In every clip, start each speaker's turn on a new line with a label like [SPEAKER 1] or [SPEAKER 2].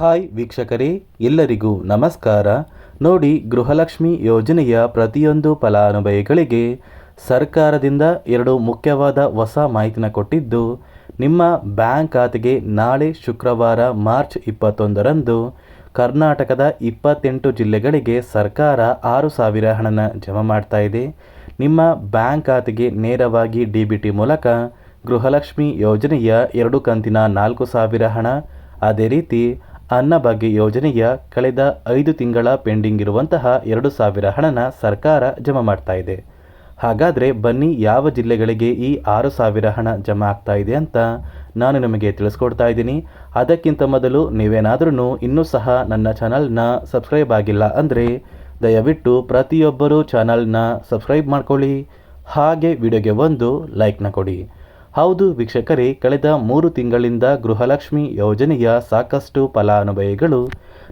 [SPEAKER 1] Hi ವೀಕ್ಷಕರೇ, ಎಲ್ಲರಿಗೂ ನಮಸ್ಕಾರ. ನೋಡಿ, ಗೃಹಲಕ್ಷ್ಮಿ ಯೋಜನೆಯ ಪ್ರತಿಯೊಂದು ಫಲಾನುಭವಿಗಳಿಗೆ ಸರ್ಕಾರದಿಂದ ಎರಡು ಮುಖ್ಯವಾದ ಹೊಸ ಮಾಹಿತಿನ ಕೊಟ್ಟಿದ್ದು, ನಿಮ್ಮ ಬ್ಯಾಂಕ್ ಖಾತೆಗೆ ನಾಳೆ ಶುಕ್ರವಾರ ಮಾರ್ಚ್ ಇಪ್ಪತ್ತೊಂದರಂದು ಕರ್ನಾಟಕದ ಇಪ್ಪತ್ತೆಂಟು ಜಿಲ್ಲೆಗಳಿಗೆ ಸರ್ಕಾರ ಆರು ಸಾವಿರ ಹಣನ ಜಮಾ ಮಾಡ್ತಾ ಇದೆ. ನಿಮ್ಮ ಬ್ಯಾಂಕ್ ಖಾತೆಗೆ ನೇರವಾಗಿ ಡಿ ಬಿ ಟಿ ಮೂಲಕ ಗೃಹಲಕ್ಷ್ಮಿ ಯೋಜನೆಯ ಎರಡು ಕಂತಿನ ನಾಲ್ಕು ಸಾವಿರ ಹಣ. ಅದೇ ರೀತಿ ಅನ್ನಭಾಗ್ಯ ಯೋಜನೆಯ ಕಳೆದ ಐದು ತಿಂಗಳ ಪೆಂಡಿಂಗ್ ಇರುವಂತಹ ಎರಡು ಸಾವಿರ ಹಣನ ಸರ್ಕಾರ ಜಮಾ ಮಾಡ್ತಾ ಇದೆ. ಹಾಗಾದರೆ ಬನ್ನಿ ಯಾವ ಜಿಲ್ಲೆಗಳಿಗೆ ಈ ಆರು ಸಾವಿರ ಹಣ ಜಮಾ ಆಗ್ತಾ ಇದೆ ಅಂತ ನಾನು ನಿಮಗೆ ತಿಳಿಸ್ಕೊಡ್ತಾ ಇದ್ದೀನಿ. ಅದಕ್ಕಿಂತ ಮೊದಲು ನೀವೇನಾದ್ರೂ ಇನ್ನೂ ಸಹ ನನ್ನ ಚಾನಲ್ನ ಸಬ್ಸ್ಕ್ರೈಬ್ ಆಗಿಲ್ಲ ಅಂದರೆ ದಯವಿಟ್ಟು ಪ್ರತಿಯೊಬ್ಬರೂ ಚಾನಲ್ನ ಸಬ್ಸ್ಕ್ರೈಬ್ ಮಾಡ್ಕೊಳ್ಳಿ. ಹಾಗೆ ವಿಡಿಯೋಗೆ ಒಂದು ಲೈಕ್ನ ಕೊಡಿ. ಹೌದು ವೀಕ್ಷಕರೇ, ಕಳೆದ ಮೂರು ತಿಂಗಳಿಂದ ಗೃಹಲಕ್ಷ್ಮಿ ಯೋಜನೆಯ ಸಾಕಷ್ಟು ಫಲಾನುಭವಿಗಳು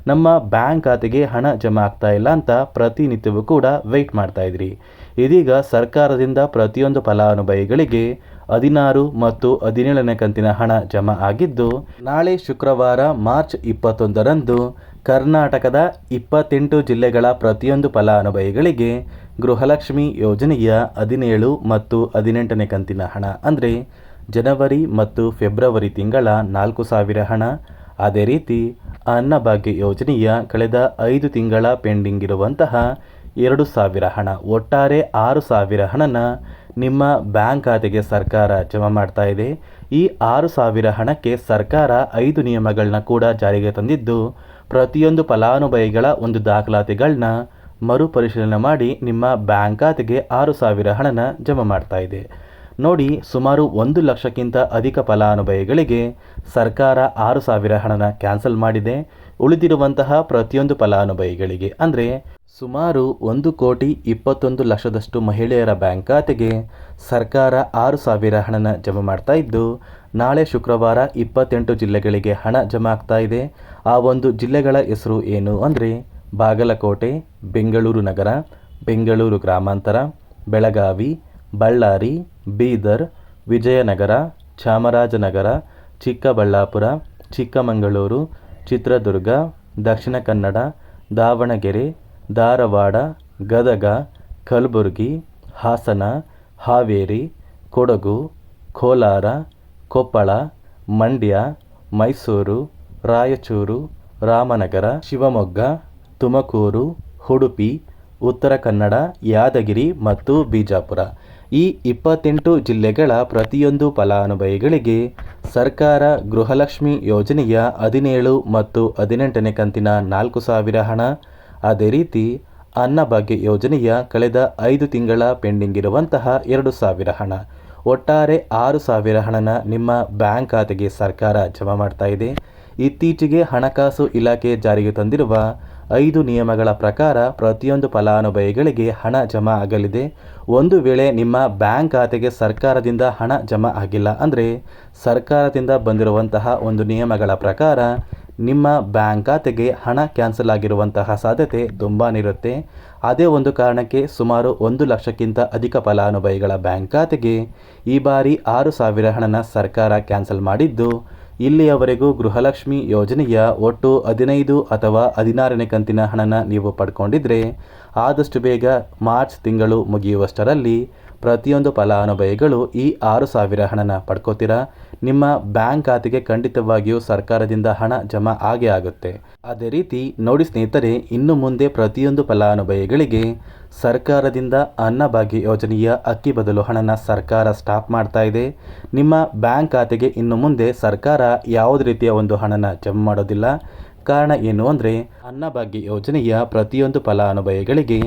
[SPEAKER 1] ನಮ್ಮ ಬ್ಯಾಂಕ್ ಖಾತೆಗೆ ಹಣ ಜಮಾ ಆಗ್ತಾ ಇಲ್ಲ ಅಂತ ಪ್ರತಿನಿತ್ಯವೂ ಕೂಡ ವೆಯ್ಟ್ ಮಾಡ್ತಾ ಇದ್ರಿ. ಇದೀಗ ಸರ್ಕಾರದಿಂದ ಪ್ರತಿಯೊಂದು ಫಲಾನುಭವಿಗಳಿಗೆ ಹದಿನಾರು ಮತ್ತು ಹದಿನೇಳನೇ ಕಂತಿನ ಹಣ ಜಮಾ ಆಗಿದ್ದು, ನಾಳೆ ಶುಕ್ರವಾರ ಮಾರ್ಚ್ ಇಪ್ಪತ್ತೊಂದರಂದು ಕರ್ನಾಟಕದ ಇಪ್ಪತ್ತೆಂಟು ಜಿಲ್ಲೆಗಳ ಪ್ರತಿಯೊಂದು ಫಲಾನುಭವಿಗಳಿಗೆ ಗೃಹಲಕ್ಷ್ಮಿ ಯೋಜನೆಯ ಹದಿನೇಳು ಮತ್ತು ಹದಿನೆಂಟನೇ ಕಂತಿನ ಹಣ. ಅಂದರೆ, ಜನವರಿ ಮತ್ತು ಫೆಬ್ರವರಿ ತಿಂಗಳ ನಾಲ್ಕು ಸಾವಿರ ಹಣ. ಅದೇ ರೀತಿ, ಅನ್ನಭಾಗ್ಯ ಯೋಜನೆಯ ಕಳೆದ ಐದು ತಿಂಗಳ ಪೆಂಡಿಂಗ್ ಇರುವಂತಹ ಎರಡು ಸಾವಿರ ಹಣ. ಒಟ್ಟಾರೆ ಆರು ಸಾವಿರ ಹಣನ ನಿಮ್ಮ ಬ್ಯಾಂಕ್ ಖಾತೆಗೆ ಸರ್ಕಾರ ಜಮಾ ಮಾಡ್ತಾ ಇದೆ. ಈ ಆರು ಸಾವಿರ ಹಣಕ್ಕೆ ಸರ್ಕಾರ ಐದು ನಿಯಮಗಳನ್ನ ಕೂಡ ಜಾರಿಗೆ ತಂದಿದ್ದು, ಪ್ರತಿಯೊಂದು ಫಲಾನುಭವಿಗಳ ಒಂದು ದಾಖಲಾತಿಗಳನ್ನ ಮರುಪರಿಶೀಲನೆ ಮಾಡಿ ನಿಮ್ಮ ಬ್ಯಾಂಕ್ ಖಾತೆಗೆ ಆರು ಸಾವಿರ ಹಣನ ಜಮಾ ಮಾಡ್ತಾ ಇದೆ. ನೋಡಿ, ಸುಮಾರು ಒಂದು ಲಕ್ಷಕ್ಕಿಂತ ಅಧಿಕ ಫಲಾನುಭವಿಗಳಿಗೆ ಸರ್ಕಾರ ಆರು ಸಾವಿರ ಹಣನ ಕ್ಯಾನ್ಸಲ್ ಮಾಡಿದೆ. ಉಳಿದಿರುವಂತಹ ಪ್ರತಿಯೊಂದು ಫಲಾನುಭವಿಗಳಿಗೆ, ಅಂದರೆ ಸುಮಾರು ಒಂದು ಕೋಟಿ ಇಪ್ಪತ್ತೊಂದು ಲಕ್ಷದಷ್ಟು ಮಹಿಳೆಯರ ಬ್ಯಾಂಕ್ ಖಾತೆಗೆ ಸರ್ಕಾರ ಆರು ಸಾವಿರ ಹಣನ ಜಮಾ ಮಾಡ್ತಾ ಇದ್ದು, ನಾಳೆ ಶುಕ್ರವಾರ ಇಪ್ಪತ್ತೆಂಟು ಜಿಲ್ಲೆಗಳಿಗೆ ಹಣ ಜಮಾ ಆಗ್ತಾ ಇದೆ. ಆ ಒಂದು ಜಿಲ್ಲೆಗಳ ಹೆಸರು ಏನು ಅಂದರೆ ಬಾಗಲಕೋಟೆ, ಬೆಂಗಳೂರು ನಗರ, ಬೆಂಗಳೂರು ಗ್ರಾಮಾಂತರ, ಬೆಳಗಾವಿ, ಬಳ್ಳಾರಿ, ಬೀದರ್, ವಿಜಯನಗರ, ಚಾಮರಾಜನಗರ, ಚಿಕ್ಕಬಳ್ಳಾಪುರ, ಚಿಕ್ಕಮಗಳೂರು ಚಿತ್ರದುರ್ಗ, ದಕ್ಷಿಣ ಕನ್ನಡ, ದಾವಣಗೆರೆ, ಧಾರವಾಡ, ಗದಗ, ಕಲಬುರಗಿ, ಹಾಸನ, ಹಾವೇರಿ, ಕೊಡಗು, ಕೋಲಾರ, ಕೊಪ್ಪಳ, ಮಂಡ್ಯ, ಮೈಸೂರು, ರಾಯಚೂರು, ರಾಮನಗರ, ಶಿವಮೊಗ್ಗ, ತುಮಕೂರು, ಉಡುಪಿ, ಉತ್ತರ ಕನ್ನಡ, ಯಾದಗಿರಿ ಮತ್ತು ಬಿಜಾಪುರ. ಈ ಇಪ್ಪತ್ತೆಂಟು ಜಿಲ್ಲೆಗಳ ಪ್ರತಿಯೊಂದು ಫಲಾನುಭವಿಗಳಿಗೆ ಸರ್ಕಾರ ಗೃಹಲಕ್ಷ್ಮಿ ಯೋಜನೆಯ ಹದಿನೇಳು ಮತ್ತು ಹದಿನೆಂಟನೇ ಕಂತಿನ ನಾಲ್ಕು ಸಾವಿರ ಹಣ. ಅದೇ ರೀತಿ ಅನ್ನಭಾಗ್ಯ ಯೋಜನೆಯ ಕಳೆದ ಐದು ತಿಂಗಳ ಪೆಂಡಿಂಗ್ ಇರುವಂತಹ ಎರಡು ಸಾವಿರ ಹಣ. ಒಟ್ಟಾರೆ ಆರು ಸಾವಿರ ಹಣನ ನಿಮ್ಮ ಬ್ಯಾಂಕ್ ಖಾತೆಗೆ ಸರ್ಕಾರ ಜಮಾ ಮಾಡ್ತಾ ಇದೆ. ಇತ್ತೀಚೆಗೆ ಹಣಕಾಸು ಇಲಾಖೆ ಜಾರಿಗೆ ತಂದಿರುವ ಐದು ನಿಯಮಗಳ ಪ್ರಕಾರ ಪ್ರತಿಯೊಂದು ಫಲಾನುಭವಿಗಳಿಗೆ ಹಣ ಜಮಾ ಆಗಲಿದೆ. ಒಂದು ವೇಳೆ ನಿಮ್ಮ ಬ್ಯಾಂಕ್ ಖಾತೆಗೆ ಸರ್ಕಾರದಿಂದ ಹಣ ಜಮಾ ಆಗಿಲ್ಲ ಅಂದರೆ ಸರ್ಕಾರದಿಂದ ಬಂದಿರುವಂತಹ ಒಂದು ನಿಯಮಗಳ ಪ್ರಕಾರ ನಿಮ್ಮ ಬ್ಯಾಂಕ್ ಖಾತೆಗೆ ಹಣ ಕ್ಯಾನ್ಸಲ್ ಆಗಿರುವಂತಹ ಸಾಧ್ಯತೆ ತುಂಬಾ ಇರುತ್ತೆ. ಅದೇ ಒಂದು ಕಾರಣಕ್ಕೆ ಸುಮಾರು ಒಂದು ಲಕ್ಷಕ್ಕಿಂತ ಅಧಿಕ ಫಲಾನುಭವಿಗಳ ಬ್ಯಾಂಕ್ ಖಾತೆಗೆ ಈ ಬಾರಿ ಆರು ಸಾವಿರ ಹಣನ ಸರ್ಕಾರ ಕ್ಯಾನ್ಸಲ್ ಮಾಡಿದ್ದು ಇಲ್ಲಿಯವರೆಗೂ ಗೃಹಲಕ್ಷ್ಮಿ ಯೋಜನೆಯ ಒಟ್ಟು ಹದಿನೈದು ಅಥವಾ ಹದಿನಾರನೇ ಕಂತಿನ ಹಣನ ನೀವು ಪಡ್ಕೊಂಡಿದ್ರೆ ಆದಷ್ಟು ಬೇಗ ಮಾರ್ಚ್ ತಿಂಗಳು ಮುಗಿಯುವಷ್ಟರಲ್ಲಿ ಪ್ರತಿಯೊಂದು ಫಲಾನುಭವಿಗಳು ಈ ಆರು ಸಾವಿರ ಹಣನ ಪಡ್ಕೋತೀರಾ? ನಿಮ್ಮ ಬ್ಯಾಂಕ್ ಖಾತೆಗೆ ಖಂಡಿತವಾಗಿಯೂ ಸರ್ಕಾರದಿಂದ ಹಣ ಜಮಾ ಆಗೇ ಆಗುತ್ತೆ. ಅದೇ ರೀತಿ ನೋಡಿ ಸ್ನೇಹಿತರೆ, ಇನ್ನು ಮುಂದೆ ಪ್ರತಿಯೊಂದು ಫಲಾನುಭವಿಗಳಿಗೆ ಸರ್ಕಾರದಿಂದ ಅನ್ನಭಾಗ್ಯ ಯೋಜನೆಯ ಅಕ್ಕಿ ಬದಲು ಹಣನ ಸರ್ಕಾರ ಸ್ಟಾಪ್ ಮಾಡ್ತಾ ಇದೆ. ನಿಮ್ಮ ಬ್ಯಾಂಕ್ ಖಾತೆಗೆ ಇನ್ನು ಮುಂದೆ ಸರ್ಕಾರ ಯಾವುದೇ ರೀತಿಯ ಒಂದು ಹಣನ ಜಮಾ ಮಾಡೋದಿಲ್ಲ. ಕಾರಣ ಏನು ಅಂದರೆ ಅನ್ನಭಾಗ್ಯ ಯೋಜನೆಯ ಪ್ರತಿಯೊಂದು ಫಲಾನುಭವಿಗಳಿಗೆ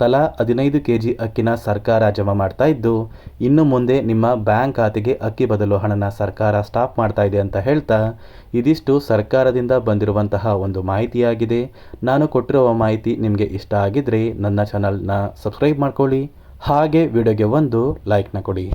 [SPEAKER 1] ತಲಾ ಹದಿನೈದು ಕೆ ಜಿ ಅಕ್ಕಿನ ಸರ್ಕಾರ ಜಮಾ ಮಾಡ್ತಾ ಇದ್ದು, ಇನ್ನು ಮುಂದೆ ನಿಮ್ಮ ಬ್ಯಾಂಕ್ ಖಾತೆಗೆ ಅಕ್ಕಿ ಬದಲು ಹಣನ ಸರ್ಕಾರ ಸ್ಟಾಪ್ ಮಾಡ್ತಾ ಇದೆ ಅಂತ ಹೇಳ್ತಾ, ಇದಿಷ್ಟು ಸರ್ಕಾರದಿಂದ ಬಂದಿರುವಂತಹ ಒಂದು ಮಾಹಿತಿಯಾಗಿದೆ. ನಾನು ಕೊಟ್ಟಿರುವ ಮಾಹಿತಿ ನಿಮಗೆ ಇಷ್ಟ ಆಗಿದ್ರೆ ನನ್ನ ಚಾನಲ್ನ ಸಬ್ಸ್ಕ್ರೈಬ್ ಮಾಡ್ಕೊಳ್ಳಿ. ಹಾಗೆ ವಿಡಿಯೋಗೆ ಒಂದು ಲೈಕ್ನ ಕೊಡಿ.